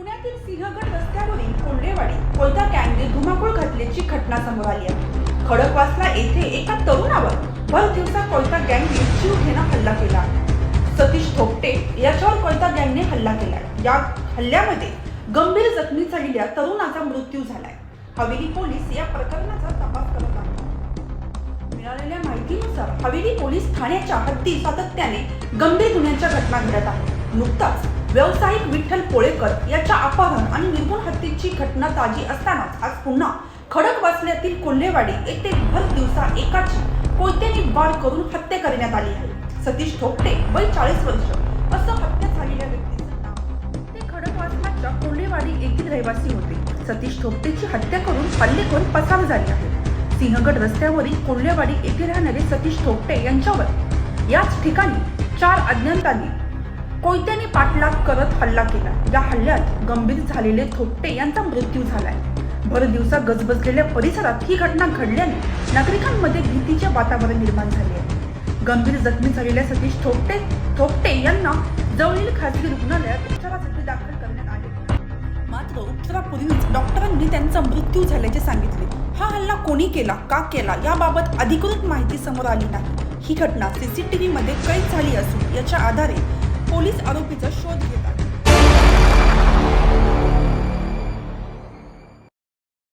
पुण्यातील सिंहगड रस्त्यावरील कोंडेवाडी कोयता गँगने धुमाकूळ घातल्याची घटना समोर आली आहे. खडकवासला येथे एका तरुणावर भर दिवसा कोयता गँगने जीव हल्ला केला. सतीश थोपटे याच्यावर कोयता गँगने हल्ला केला या हल्ल्यामध्ये गंभीर जखमी झालेल्या तरुणाचा मृत्यू झालाय. हवेली पोलीस या प्रकरणाचा तपास करत आहेत. मिळालेल्या माहितीनुसार हवेली पोलीस ठाण्याच्या हद्दी सातत्याने गंभीर गुन्ह्यांच्या घटना घडत आहेत. नुकताच व्यावसायिक विठ्ठल पोळेकर याच्या अपहरण आणि निर्गुण हत्येची घटना ताजी असतानाच आज पुन्हा खडकवासल्यातील कोल्हेवाडी येथे भर दिवसा एकाची कोयत्याने वार करून हत्या करण्यात आली आहे. सतीश थोपटे वय चाळीस वर्ष असं हत्या झालेल्या व्यक्तीचं नाव ते खडकवासलाच्या कोल्हेवाडी येथील रहिवासी होते. सतीश थोपटेची हत्या करून हल्लेखोर पसार झाली आहे. सिंहगड रस्त्यावरील कोल्हेवाडी येथे राहणारे सतीश थोपटे यांच्यावर याच ठिकाणी चार अज्ञातांनी कोयत्याने पाठलाग करत हल्ला केला. या हल्ल्यात गंभीर झालेले थोपटे यांचा मृत्यू झालाय. भर दिवसा गजबजलेल्या परिसरात ही घटना घडल्याने नागरिकांमध्ये भीतीचे वातावरण निर्माण झाले आहे. गंभीर जखमी झालेल्या सतीश थोपटे थोपटे यांना जवळील खासगी रुग्णालयात उपचारासाठी दाखल करण्यात आले. मात्र उपचारापूर्वीच डॉक्टरांनी त्यांचा मृत्यू झाल्याचे सांगितले. हा हल्ला कोणी केला का केला याबाबत अधिकृत माहिती समोर आली नाही. ही घटना सीसीटीव्ही मध्ये कैद झाली असून याच्या आधारे पोलीस आरोपीचा शोध घेत आहेत